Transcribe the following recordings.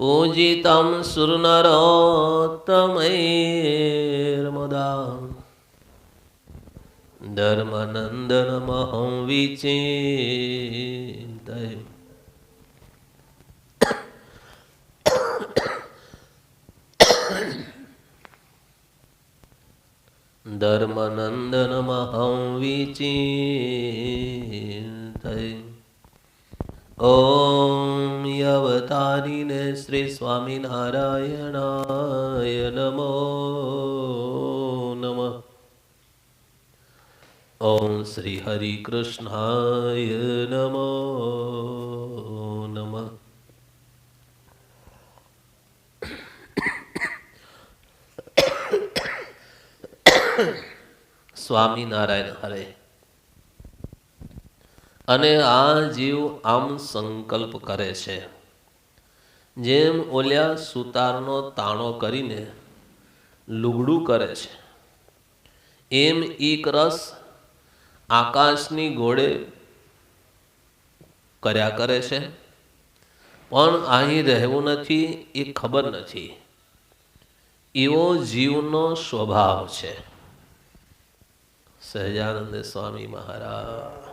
पूजितं सुरनरोत्तमैर्मदा धर्मनन्दनमहं विचिन्तये धर्मनन्दनमहं विचिन्तये સ્વામિનારાયણાય નમો નમઃ ઓમ શ્રી હરિ કૃષ્ણાય નમો નમઃ સ્વામિનારાયણ હરે અને આ જીવ આમ સંકલ્પ કરે છે. જેમ ઓલ્યા સુતારનો તાણો કરીને લુગડું કરે છે, એમ એક રસ આકાશની ઘોડે કર્યા કરે છે. પણ અહીં રહેવું નથી એ ખબર નથી. એવો જીવનો સ્વભાવ છે. સહજાનંદ સ્વામી મહારાજ.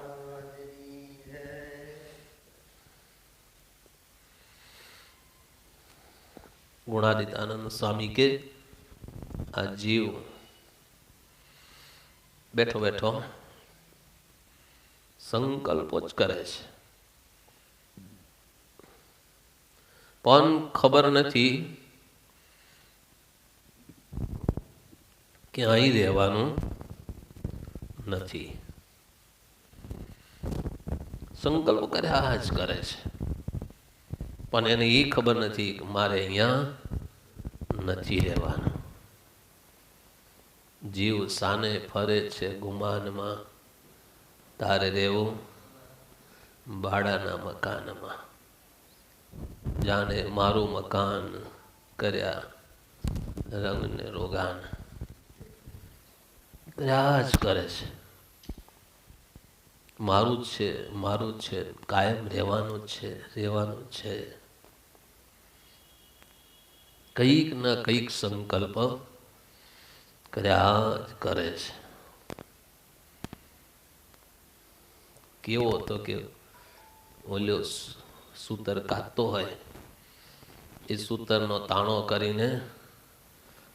ગુણાદિતાનંદ સ્વામી કે આ જીવ બેઠો બેઠો સંકલ્પો જ કરે છે. પણ ખબર નથી કે અહીં રહેવાનું નથી. સંકલ્પ કર્યા જ કરે છે. પણ એને એ ખબર નથી કે મારે અહીંયા નથી રહેવાનું. જીવ સાને ફરે છે ગુમાનમાં, તારે રહેવું ભાડાના મકાનમાં. જાણે મારું મકાન કર્યા રંગને રોગાન. કર્યા જ કરે છે. મારું જ છે, મારું જ છે, કાયમ રહેવાનું છે રહેવાનું છે. કંઈક ના કંઈક સંકલ્પ કર્યા જ કરે છે. કેવો હતો કે ઓલ્યો સૂતર કાતો હોય, એ સૂતરનો તાણો કરીને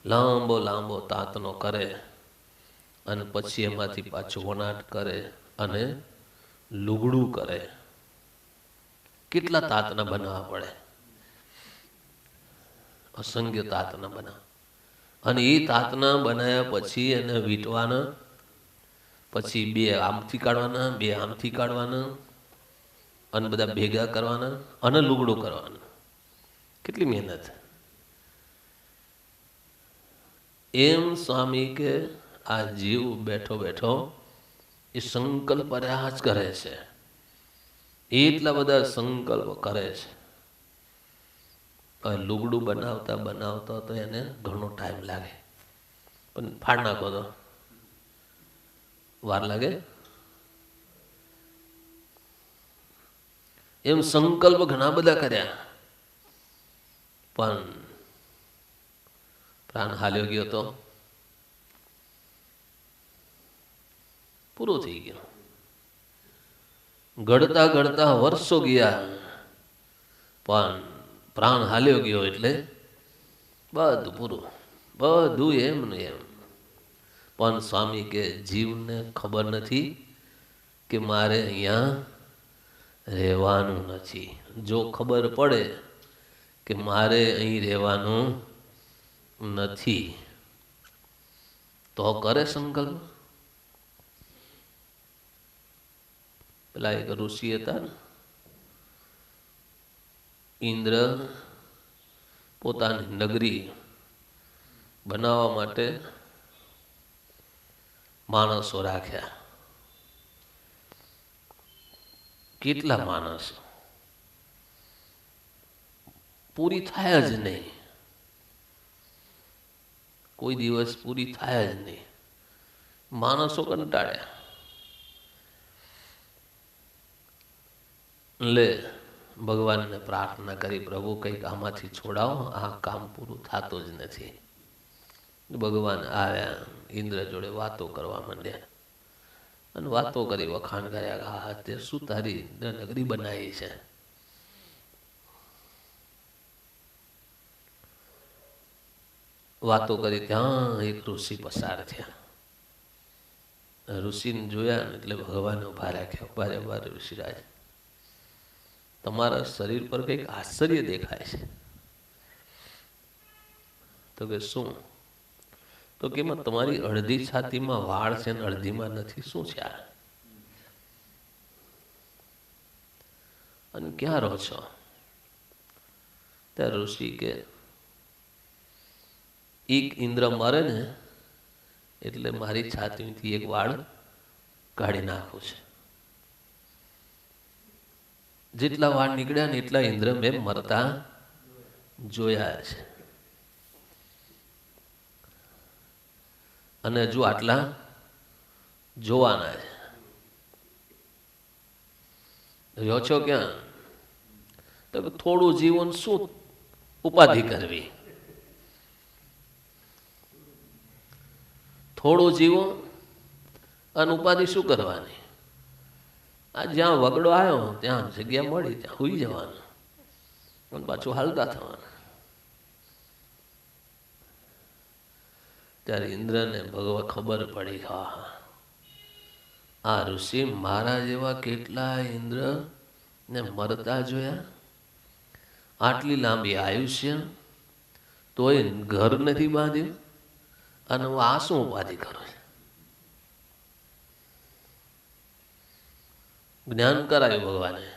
લાંબો લાંબો તાતનો કરે અને પછી એમાંથી પાછું વણાટ કરે અને લુગડું કરે. કેટલા તાતના બનાવવા પડે? અસંખ્ય તાતના બનાવ અને એ તાતના બનાવ્યા પછી એને વીંટવાના પછી બે આમથી કાઢવાના બે આમથી કાઢવાના અને બધા ભેગા કરવાના અને લુગડો કરવાના. કેટલી મહેનત. એમ સ્વામી કે આ જીવ બેઠો બેઠો એ સંકલ્પ રહ્યા જ કરે છે. એટલા બધા સંકલ્પ કરે છે. લુગડું બનાવતા બનાવતા તો એને ઘણો ટાઈમ લાગે. પણ ફાડ નાખો તો. વાર લાગે? એમ સંકલ્પ ઘણા બધા કર્યા. પણ પ્રાણ હાલ્યો ગયો તો? પૂરો થઈ ગયો. ઘડતા ઘડતા વર્ષો ગયા. પણ પ્રાણ હાલ્યો ગયો એટલે બધું પૂરું. બધું એમ ને એમ. પણ સ્વામી કે જીવને ખબર નથી કે મારે અહીંયા રહેવાનું નથી. જો ખબર પડે કે મારે અહીં રહેવાનું નથી, તો કરે સંકલ્પ. પેલા એક ઋષિ હતા ને ઇન્દ્ર પોતાની નગરી બનાવવા માટે માણસો રાખ્યા. કેટલા માણસો? પૂરી થાય જ નહીં. કોઈ દિવસ પૂરી થાય જ નહીં. માણસો કંટાળ્યા. લે ભગવાનને પ્રાર્થના કરી, પ્રભુ, કંઈક આમાંથી છોડાવો, આ કામ પૂરું થતું જ નથી. ભગવાન આવ્યા, ઇન્દ્ર જોડે વાતો કરવા માંડ્યા. અને વાતો કરી, વખાણ કર્યા હા તે શું તારી નગરી બનાવી છે? વાતો કરી ત્યાં એક ઋષિ પસાર થયા. ઋષિને જોયા એટલે ભગવાન ઊભા રાખ્યા. ઊભા રે ઊભા રે ઋષિરાજ. તમારા શરીર પર કંઈક આશ્ચર્ય દેખાય છે. તો કે શું? તો કે એમાં તમારી અડધી છાતીમાં વાળ છે ને અડધીમાં નથી. શું છે આ? અને ક્યાં રહો છો? ત્યાં ઋષિ કે, એક ઇન્દ્ર મરે ને, એટલે મારી છાતીથી એક વાળ કાઢી નાખું છે. જેટલા વાળ નીકળ્યા ને એટલા ઇન્દ્ર મેં મરતા જોયા છે. અને હજુ આટલા જોવાના છે. રહ્યો છો ક્યાં? તો થોડું જીવન શું ઉપાધિ કરવી? થોડું જીવો અને ઉપાધિ શું કરવાની? આ જ્યાં વગડો આવ્યો, ત્યાં જગ્યા મળી, ત્યાં હુઈ જવાનું. પાછું હાલતા થવાનું. ત્યારે ઇન્દ્રને ભગવા ખબર પડી, હા, આ ઋષિ મારા જેવા કેટલા ઇન્દ્ર ને મરતા જોયા? આટલી લાંબી આયુષ્ય? તોય ઘર નથી બાંધ્યું? અને હું આ શું ઉપાધિ કરું છું? જ્ઞાન કરાયું ભગવાને.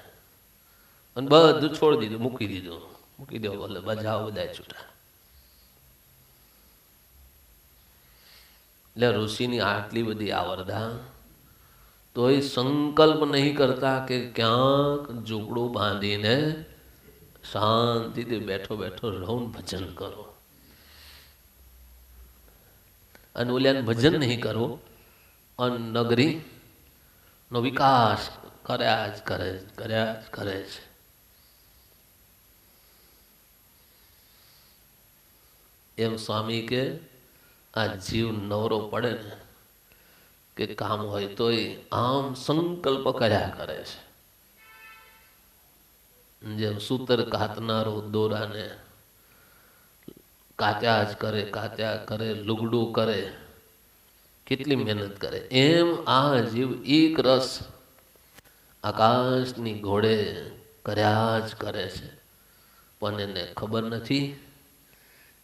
અને બધું છોડી દીધું, મૂકી દીધું. મૂકી દો બોલે બજાવ બધા છૂટા. એટલે ઋષિની આટલી બધી આવરધા તો એ સંકલ્પ નહીં કરતા કે ક્યાંક ઝૂંપડું બાંધીને શાંતિથી બેઠો બેઠો રહું ભજન કરો. અને ઓલિયાને ભજન નહીં કરો, અને નગરી નો વિકાસ કર્યા જ કરે, કર્યા જ કરે છે. એમ સ્વામી કે, આ જીવ નવરો પડે ને, કે કામ હોય તોય આમ સંકલ્પ કર્યા કરે છે. જેમ સૂતર કાતનારો દોરાને કાત્યા જ કરે, કાત્યા કરે, લુગડું કરે, કેટલી મહેનત કરે. એમ આ જીવ એક રસ આકાશની ઘોડે કર્યા જ કરે છે. પણ એને ખબર નથી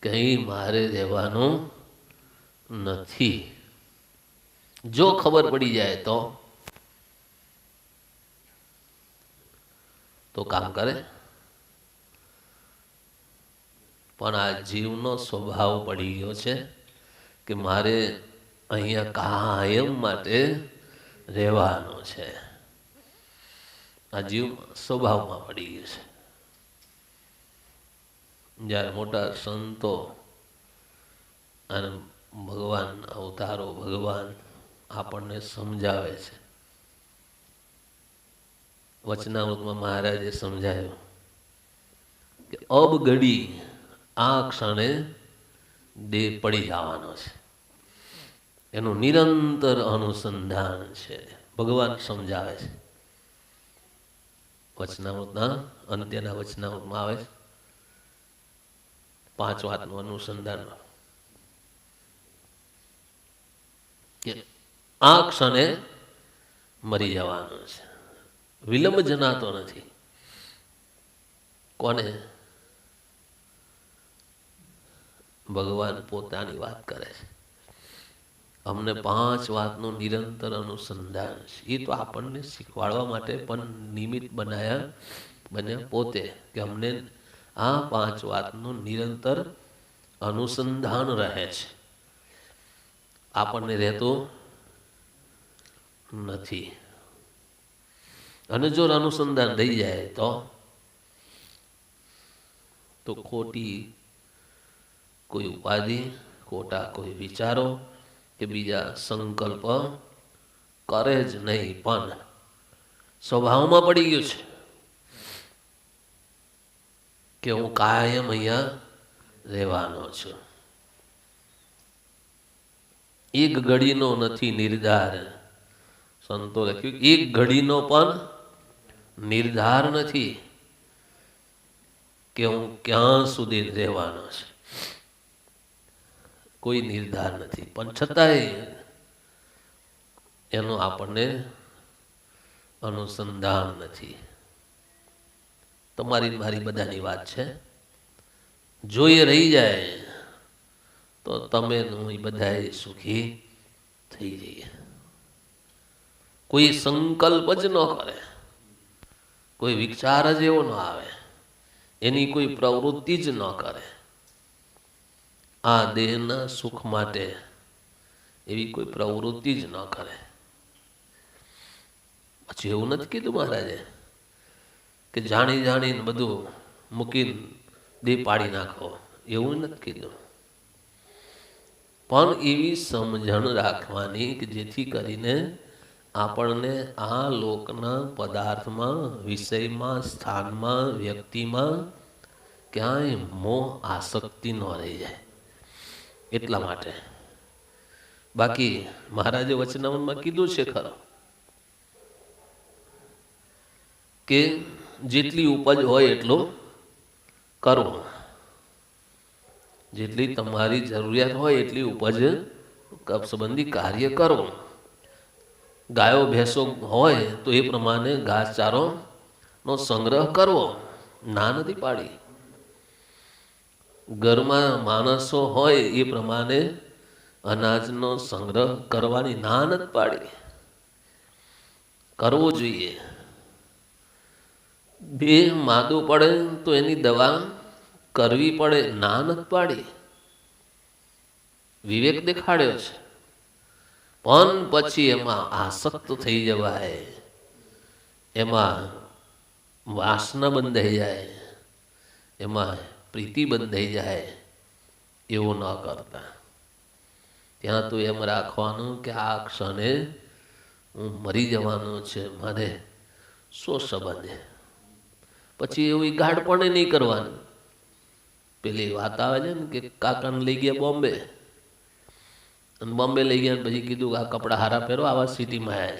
કે મારે રહેવાનું નથી. જો ખબર પડી જાય તો? તો કામ કરે. પણ આ જીવનો સ્વભાવ પડી ગયો છે કે મારે અહીંયા કાયમ માટે રહેવાનો છે. આ જીવ સ્વભાવમાં પડી ગયું છે. જ્યારે મોટા સંતો અને ભગવાન અવતારો ભગવાન આપણને સમજાવે છે. વચનામૃતમાં મહારાજે સમજાયું કે અબ ઘડી આ ક્ષણે દેહ પડી જવાનો છે. એનું નિરંતર અનુસંધાન છે. ભગવાન સમજાવે છે. વચનામૃતના અંત્યના વચનામૃતમાં આવે પાંચ વાતનું અનુસંધાન કે આ ક્ષણે મરી જવાનું છે. વિલંબ જનાતો નથી. કોને? ભગવાન પોતાની વાત કરે છે. અમને પાંચ વાતનું નિરંતર અનુસંધાન એ તો આપણને શીખવાડવા માટે પણ નિમિત્ત બનાયા, બન્યા પોતે કે અમને આ પાંચ વાતનું નિરંતર અનુસંધાન રહે છે. આપણને રહેતું નથી. અને જો અનુસંધાન રહી જાય તો તો ખોટી કોઈ ઉપાધિ, ખોટા કોઈ વિચારો કે બીજા સંકલ્પ કરે જ નહીં, પણ સ્વભાવમાં પડી ગયું છે કે હું કાયમ અહીંયા રહેવાનો છું. એક ઘડીનો નથી નિર્ધાર. સંતો લખ્યું, એક ઘડીનો પણ નિર્ધાર નથી કે હું ક્યાં સુધી રહેવાનો છું. કોઈ નિર્ધાર નથી. પણ છતાંય એનું આપણને અનુસંધાન નથી. તમારી મારી બધાની વાત છે. જો એ રહી જાય, તો તમે હું બધા સુખી થઈ જઈએ. કોઈ સંકલ્પ જ ન કરે. કોઈ વિચાર જ એવો ન આવે. એની કોઈ પ્રવૃત્તિ જ ન કરે. આ દેહના સુખ માટે એવી કોઈ પ્રવૃત્તિ જ ન કરે. પછી એવું નથી કીધું મહારાજે કે જાણી જાણીને બધું મૂકીને દેહ પાડી નાખો. એવું નથી કીધું. પણ એવી સમજણ રાખવાની કે જેથી કરીને આપણને આ લોકના પદાર્થમાં, વિષયમાં, સ્થાનમાં, વ્યક્તિમાં ક્યાંય મોહ, આસક્તિ ન રહી જાય. એટલા માટે. બાકી મહારાજે વચનાવનમાં કીધું છે ખરો કે જેટલી ઉપજ હોય એટલો કરો. જેટલી તમારી જરૂરિયાત હોય એટલી ઉપજ કપ સંબંધી કાર્ય કરો. ગાયો, ભેંસો હોય તો એ પ્રમાણે ઘાસચારો નો સંગ્રહ કરવો. ના નથી પાડી. ઘરમાં માણસો હોય એ પ્રમાણે અનાજનો સંગ્રહ કરવાની ના નથી પાડી. કરવો જોઈએ. બે માદું પડે તો એની દવા કરવી પડે ના નથી પાડી. વિવેક દેખાડ્યો છે. પણ પછી એમાં આસક્ત થઈ જવાય. એમાં વાસના બંધાઈ જાય. એમાં પ્રીતિ બંધાઈ જાય, એવું ન કરતા. ત્યાં તો એમ રાખવાનું કે આ ક્ષણે હું મરી જવાનું છે, મારે શું સંબંધ. પછી એવું ગાઢપણે નહીં કરવાનું. પેલી વાત આવે છે ને કે કાકાને લઈ ગયા બોમ્બે. અને બોમ્બે લઈ ગયા પછી કીધું કે આ કપડાં હારા પહેરો, આવા સિટીમાં આવ્યા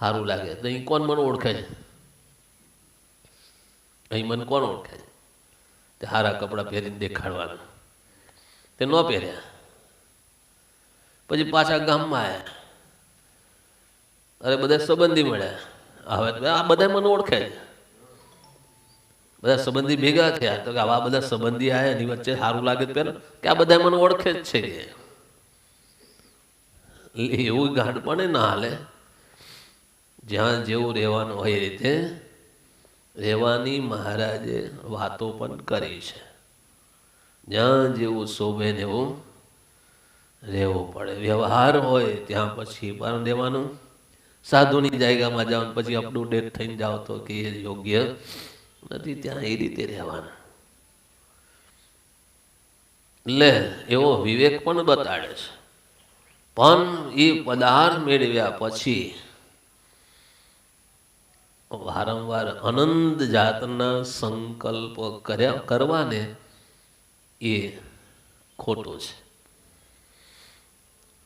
સારું લાગે. તો અહીં કોણ મને ઓળખે છે? અહીં મને કોણ ઓળખે છે? તે હારા કપડાં પહેરીને દેખાડવાના. તે ન પહેર્યા. પછી પાછા ગામમાં આવ્યા અરે બધા સંબંધી મળ્યા. હવે આ બધા મને ઓળખે બધા સંબંધી ભેગા થયા. તો કે આવા બધા સંબંધી આવ્યા એની વચ્ચે સારું લાગે પેલો કે આ બધા મને ઓળખે જ છે એવું ગાંઠ પણ ના હાલે. જ્યાં જેવું રહેવાનું હોય એ રીતે. રહેવાની મહારાજે વાતો પણ કરી છે. જ્યાં જેવું શોભે ને એવું રહેવું પડે. વ્યવહાર હોય ત્યાં પછી પણ રહેવાનું. સાધુની જાયગામાં જાઓ પછી અપ ટુ ડેટ થઈને જાઓ તો કે એ યોગ્ય નથી, ત્યાં એ રીતે રહેવાનું. એટલે એવો વિવેક પણ બતાડે છે. પણ એ પદાર્થ મેળવ્યા પછી વારંવાર અનંત જાતના સંકલ્પ કર્યા, કરવાને એ ખોટો છે.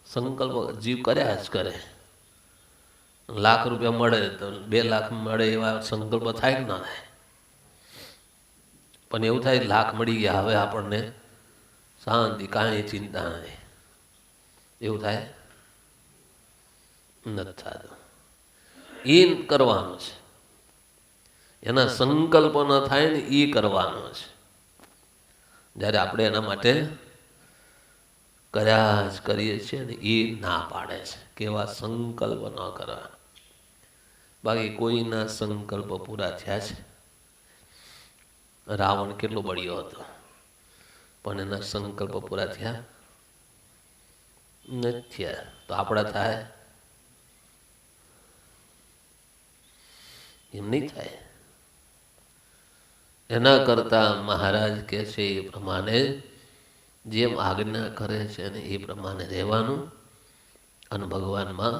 સંકલ્પ જીવ કર્યા જ કરે. લાખ રૂપિયા મળે તો બે લાખ મળે એવા સંકલ્પ થાય ના થાય. પણ એવું થાય લાખ મળી ગયા, હવે આપણને શાંતિ, કાંઈ ચિંતા નહીં. એવું થાય? નથી થતું. એ કરવાનું છે. એના સંકલ્પ ન થાય ને એ કરવાનો છે. જ્યારે આપણે એના માટે કર્યા જ કરીએ છીએ ને એ ના પાડે છે. કેવા સંકલ્પ ન કરવા બાકી કોઈના સંકલ્પ પૂરા થયા છે? રાવણ કેટલો બળ્યો હતો? પણ એના સંકલ્પ પૂરા થયા નથી. થયા તો આપણા થાય? એમ નહીં થાય? એના કરતા મહારાજ કે છે એ પ્રમાણે જેમ આજ્ઞા કરે છે ને એ પ્રમાણે રહેવાનું અને ભગવાનમાં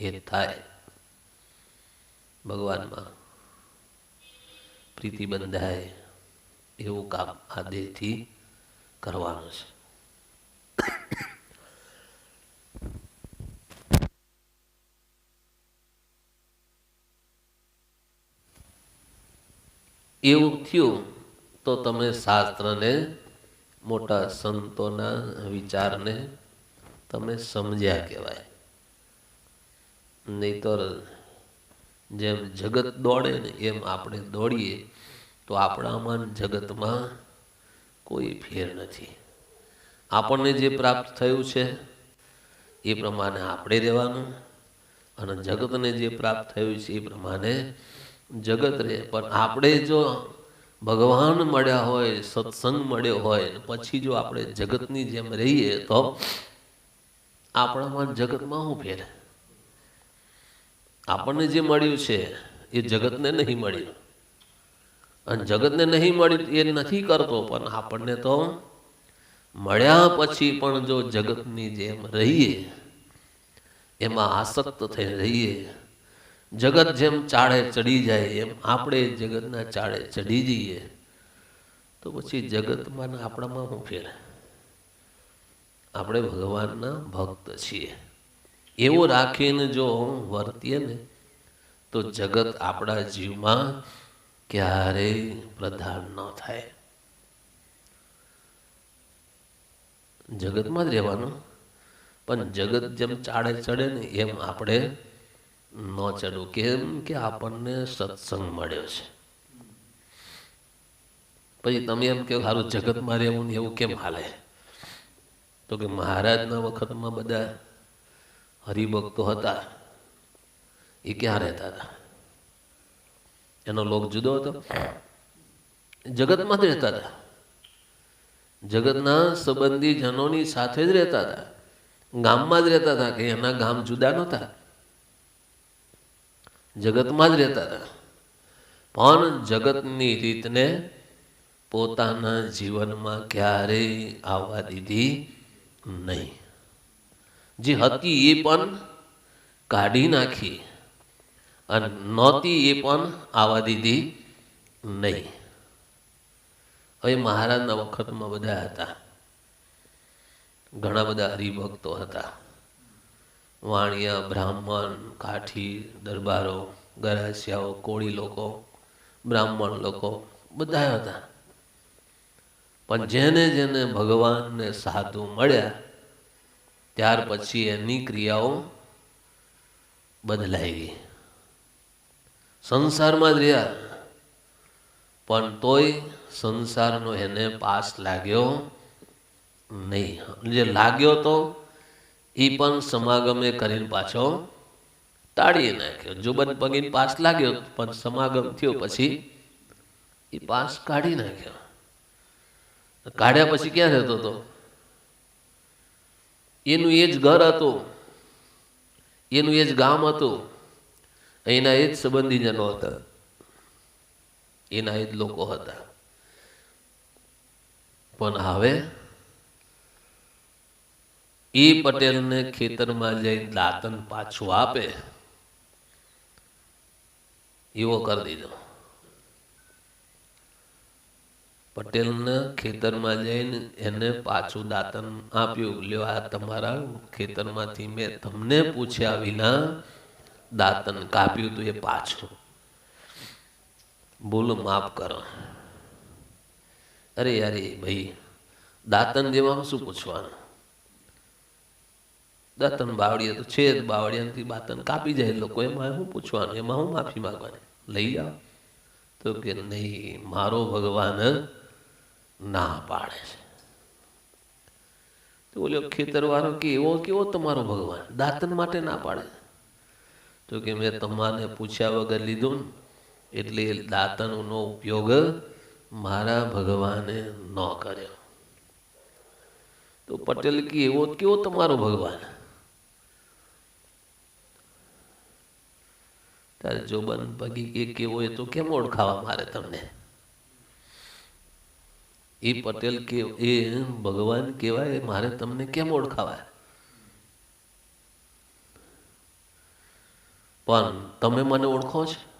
હિત થાય. ભગવાનમાં પ્રીતિ બંધાય એવું કામ આ દેહથી કરવાનું છે. એવું થયું તો તમે શાસ્ત્રને, મોટા સંતોના વિચારને તમે સમજ્યા કહેવાય. નહીતર જેમ જગત દોડે ને એમ આપણે દોડીએ તો આપણામાં જગતમાં કોઈ ફેર નથી. આપણને જે પ્રાપ્ત થયું છે એ પ્રમાણે આપણે રહેવાનું અને જગતને જે પ્રાપ્ત થયું છે એ પ્રમાણે જગત રહે પણ આપણે જો ભગવાન મળ્યા હોય, સત્સંગ મળ્યો હોય પછી જો આપણે જગતની જેમ રહીએ, તો આપણામાં જગતમાં શું ફેર આપણને જે મળ્યું છે, એ જગતને નહીં મળ્યું. અને જગતને નહીં મળ્યું એ નથી કરતો, પણ આપણને તો મળ્યા પછી પણ જો જગતની જેમ રહીએ, એમાં આસક્ત થઈ રહીએ જગત જેમ ચાળે ચડી જાય, એમ આપણે જગતના ચાળે ચડી જઈએ, તો પછી જગતમાં આપણામાં શું ફેર? આપણે ભગવાનના ભક્ત છીએ. એવું રાખીને જો વર્તીએ ને, તો જગત આપણા જીવમાં ક્યારેય પ્રધાન ન થાય. જગતમાં જ રહેવાનું. પણ જગત જેમ ચાળે ચડે ને, એમ આપણે ન ચડવું કેમ કે આપણને સત્સંગ મળ્યો છે. પછી તમે એમ કે સારું જગતમાં રહેવું ને એવું કેમ હાલે? તો કે મહારાજના વખતમાં બધા હરિભક્તો હતા. એ ક્યાં રહેતા હતા? એનો લોક જુદો હતો. જગતમાં જ રહેતા હતા. જગતના સંબંધી જનોની સાથે જ રહેતા હતા. ગામમાં જ રહેતા હતા કે એના ગામ જુદા નહોતા. જગતમાં જ રહેતા હતા. પણ જગતની રીતને પોતાના જીવનમાં ક્યારેય આવવા દીધી નહીં. જે હતી એ પણ કાઢી નાખી અને નહોતી એ પણ આવવા દીધી નહીં. હવે મહારાજના વખતમાં બધા હતા. ઘણા બધા હરિભક્તો હતા. વાણિયા, બ્રાહ્મણ, કાઠી, દરબારો, ગરાસિયાઓ, કોળી લોકો, બ્રાહ્મણ લોકો, બધા હતા. પણ જેને જેને ભગવાનને સાધુ મળ્યા, ત્યાર પછી એની ક્રિયાઓ બદલાઈ ગઈ. સંસારમાં જ રહ્યા. પણ તોય સંસારનો એને પાસ લાગ્યો નહીં. જે લાગ્યો તો એ પણ સમાગમે કરીને પાછો તાળી નાખ્યો. જુબન પગીને પાસ લાગ્યો, પણ સમાગમ થયો પછી એ પાસ કાઢી નાખ્યો. કાઢ્યા પછી ક્યાં રહેતો હતો? એનું એ જ ઘર હતું. એનું એ જ ગામ હતું. એના એ જ સંબંધીજનો હતા. એના એ જ લોકો હતા. પણ હવે એ પટેલને ખેતરમાં જઈને દાંતન પાછું આપે. એવો કરી દીધો. પટેલને ખેતરમાં જઈને એને પાછું દાંતન આપ્યું. લ્યો, આ તમારા ખેતરમાંથી મેં તમને પૂછ્યા વિના દાંતન કાપ્યું હતું એ પાછું. ભૂલ માફ કરો. અરે અરે, ભાઈ, દાંતન જેવા શું પૂછવાનું? દાંતન બાવળીએ તો છે જ બાવળિયાથી દાંતન કાપી જાય લોકો એમાં હું પૂછવાનું? એમાં હું માફી માંગવાની? લઈ જાઓ. તો કે નહીં, મારો ભગવાન ના પાડે છે. તો ઓલો ખેતરવાળો કે, એવો કેવો તમારો ભગવાન? દાંતન માટે ના પાડે તો કે મેં તમારે પૂછ્યા વગર લીધું ને, એટલે દાંતણનો ઉપયોગ મારા ભગવાને ન કર્યો. તો પટેલ કે, એવો કેવો તમારો ભગવાન? ત્યારે જો પગી કે કેવો એ તો કેમ ઓળખાવા મારે તમને? એ પટેલ કે, એ ભગવાન કહેવાય, મારે તમને કેમ ઓળખાવાય? પણ તમે મને ઓળખો છો?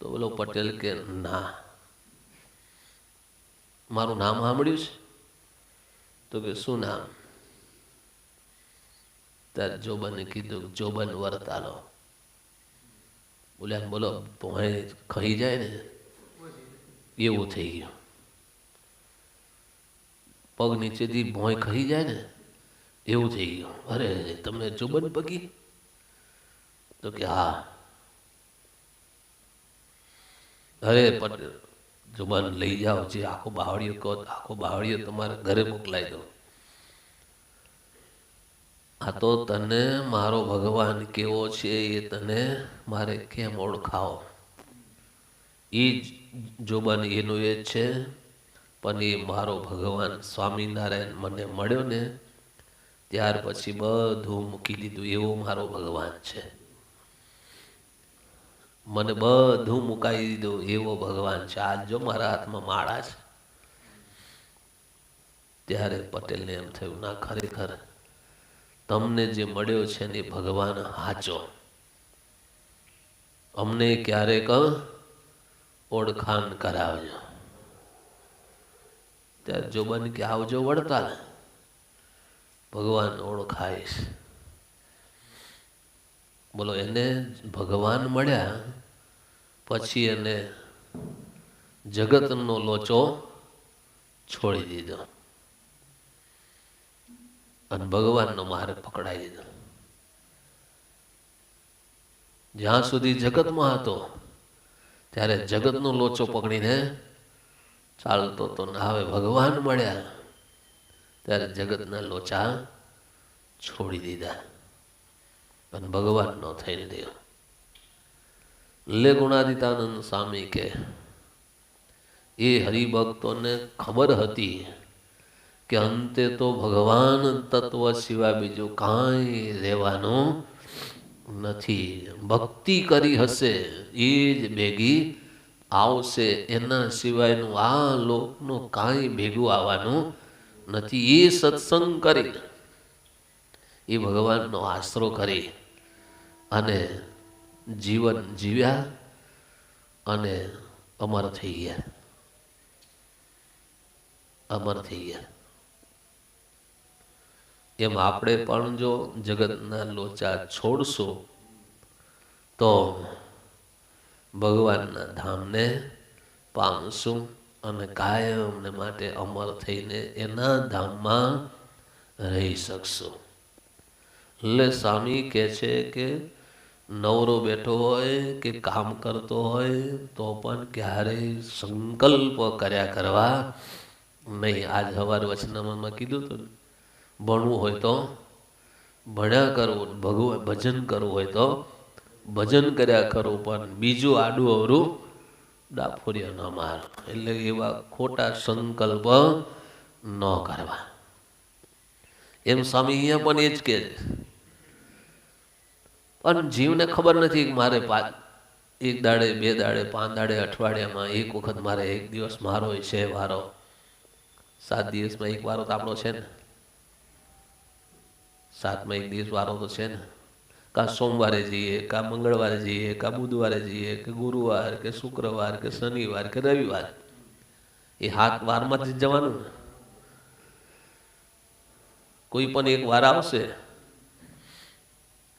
તો બોલો પટેલ કે, ના. મારું નામ સાંભળ્યું છે? તો કે, શું નામ? ત્યારે જોબને કીધું, જોબન વર્તાલો. બોલ્યા, બોલો, ભોંય ખહી જાય ને? એવું થઈ ગયું. પગ નીચેથી ભોંય ખહી જાય ને? એવું થઈ ગયું. અરે તમે જોબન પગી? તો કે, હા. અરે જુબાન લઈ જાઓ, જે આખો બાવળીઓ કહો, આખો બાવળીઓ તમારે ઘરે મોકલાઈ દો. આ તો તને મારો ભગવાન કેવો છે એ તને મારે કેમ ઓળખાવો? એ જ જોબાન એનું એ છે, પણ એ મારો ભગવાન સ્વામિનારાયણ મને મળ્યો ને, ત્યાર પછી બધું મૂકી દીધું એવો મારો ભગવાન છે. મને બધું મુકાઈ દીધું એવો ભગવાન છે. આજ જો મારા હાથમાં માળા છે. ત્યારે પટેલને એમ થયું, ના, ખરેખર તમને જે મળ્યો છે ને ભગવાન હાચો. અમને ક્યારેક ઓળખાણ કરાવજો. ત્યારે જો બન કે આવજો વડતાલ. ભગવાન ઓળખાઈશ. બોલો, એને ભગવાન મળ્યા, પછી એને જગતનો લોચો છોડી દીધો. અને ભગવાનનો માર્ગ પકડાઈ દીધો. જ્યાં સુધી જગતમાં હતો, ત્યારે જગતનો લોચો પકડીને ચાલતો તો ને, હવે ભગવાન મળ્યા, ત્યારે જગતના લોચા છોડી દીધા અને ભગવાનનો થઈને રહ્યો લે ગુણાદિતાનંદ સ્વામી કે, એ હરિભક્તોને ખબર હતી કે અંતે તો ભગવાન તત્વ સિવાય બીજું કાંઈ રહેવાનું નથી. ભક્તિ કરી હશે, એ જ ભેગી આવશે. એના સિવાયનું આ લોકનું કાંઈ ભેગું આવવાનું નથી. એ સત્સંગ કરી, એ ભગવાનનો આશરો કરી અને જીવન જીવ્યા અને અમર થઈ ગયા. અમર થઈ ગયા. એમ આપણે પણ જો જગતના લોચા છોડશું તો ભગવાનના ધામને પામશું અને કાયમને માટે અમર થઈને એના ધામમાં રહી શકશું. એટલે સ્વામી કહે છે કે નવરો બેઠો હોય કે કામ કરતો હોય તો પણ ક્યારેય સંકલ્પ કર્યા કરવા નહીં. આજ સવારે વચનામાં કીધું હતું ભણવું હોય તો ભણ્યા કરવું, ભગવાન ભજન કરવું હોય તો ભજન કર્યા કરવું પણ બીજું આડું અવરું ડાફોરિયા ન માર. એટલે એવા ખોટા સંકલ્પ ન કરવા. એમ સ્વામી અહીંયા પણ એ જ કે પણ જીવને ખબર નથી કે મારે એક દાડે, બે દાડે, પાંચ દાડે અઠવાડિયામાં એક વખત મારે એક દિવસ મારો છે વારો. સાત દિવસમાં એક વારો તો આપણો છે ને. સાતમાં એક દિવસ વારો તો છે ને. કાં સોમવારે જઈએ, કા મંગળવારે જઈએ, કા બુધવારે જઈએ, કે ગુરુવાર, કે શુક્રવાર, કે શનિવાર, કે રવિવાર. એ હાથ વારમાંથી જ જવાનું કોઈ પણ એક વાર આવશે,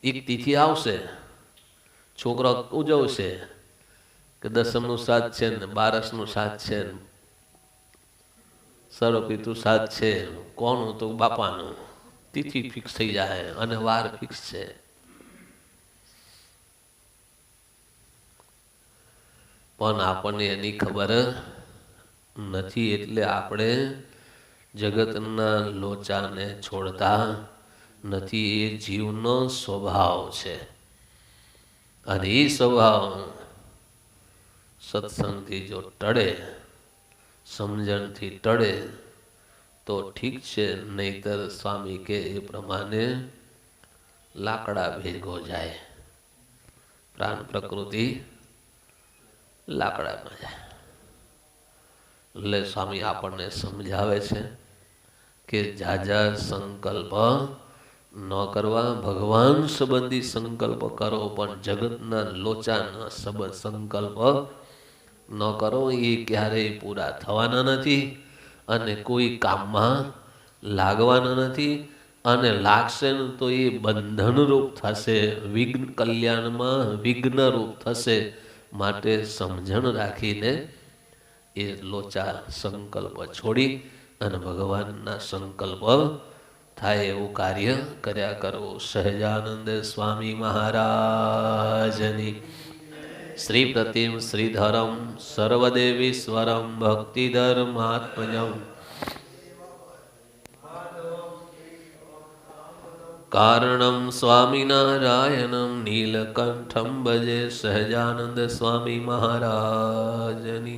એક તિથિ આવશે, છોકરો ઉજવશે, કે દસમનું સાત છે ને, બારસનું સાત છે ને, સર્વપિતુ સાત છે, કોનું તો બાપાનું. તિથિ ફિક્સ થઈ જાય અને વાર ફિક્સ છે. પણ આપણને એની ખબર નથી એટલે આપણે જગતના લોચાને છોડતા નથી. એ જીવનો સ્વભાવ છે. અને એ સ્વભાવ સત્સંગથી જો ટળે, સમજણથી ટળે તો ઠીક છે, નહીતર સ્વામી કે એ પ્રમાણે લાકડા ભેગો જાય. પ્રાણ પ્રકૃતિ લાકડામાં જાય. એટલે સ્વામી આપણને સમજાવે છે કે જાજા સંકલ્પ ન કરવા, ભગવાન સંબંધી સંકલ્પ કરો, પણ જગતના લોચાના સંબંધ સંકલ્પ ન કરો, એ ક્યારેય પૂરા થવાના નથી. અને કોઈ કામમાં લાગવાના નથી અને લાગશે ને તો એ બંધનરૂપ થશે, વિઘ્ન કલ્યાણમાં વિઘ્નરૂપ થશે માટે સમજણ રાખીને એ લોચા સંકલ્પ છોડી અને ભગવાનના સંકલ્પ થાય એવું કાર્ય કર્યા કરો. સહજાનંદ સ્વામી મહારાજની શ્રી પ્રતિમ શ્રીધરમ સર્વદેવીશ્વરમ ભક્તિધર્માત્મજમ કારણમ સ્વામિનારાયણમ નીલકંઠમ ભજે સહજાનંદ સ્વામી મહારાજની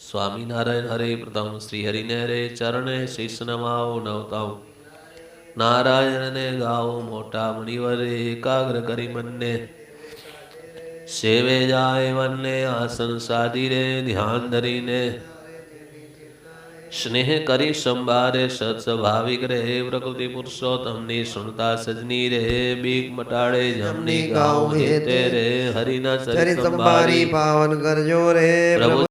સ્વામિનારાયણ હરે પ્રથમ શ્રી હરિને હરે ચરણે શિષ નમાવ નવતાઓ નારાયણને ગાઓ મોટા મણિવરે એકાગ્ર કરી મનને સેવે જાય વનને આસન સાધી રે ધ્યાન ધરીને. સ્નેહ કરી સંભારે સત્સ્વાભાવિક રે પ્રકૃતિ પુરુષોત્તમની સુનતા સજની રે. બીક મટાડે જમની ગાઉ હેતે રે હરિના ચરિત સંભારી પાવન કરજો રે પ્રભુ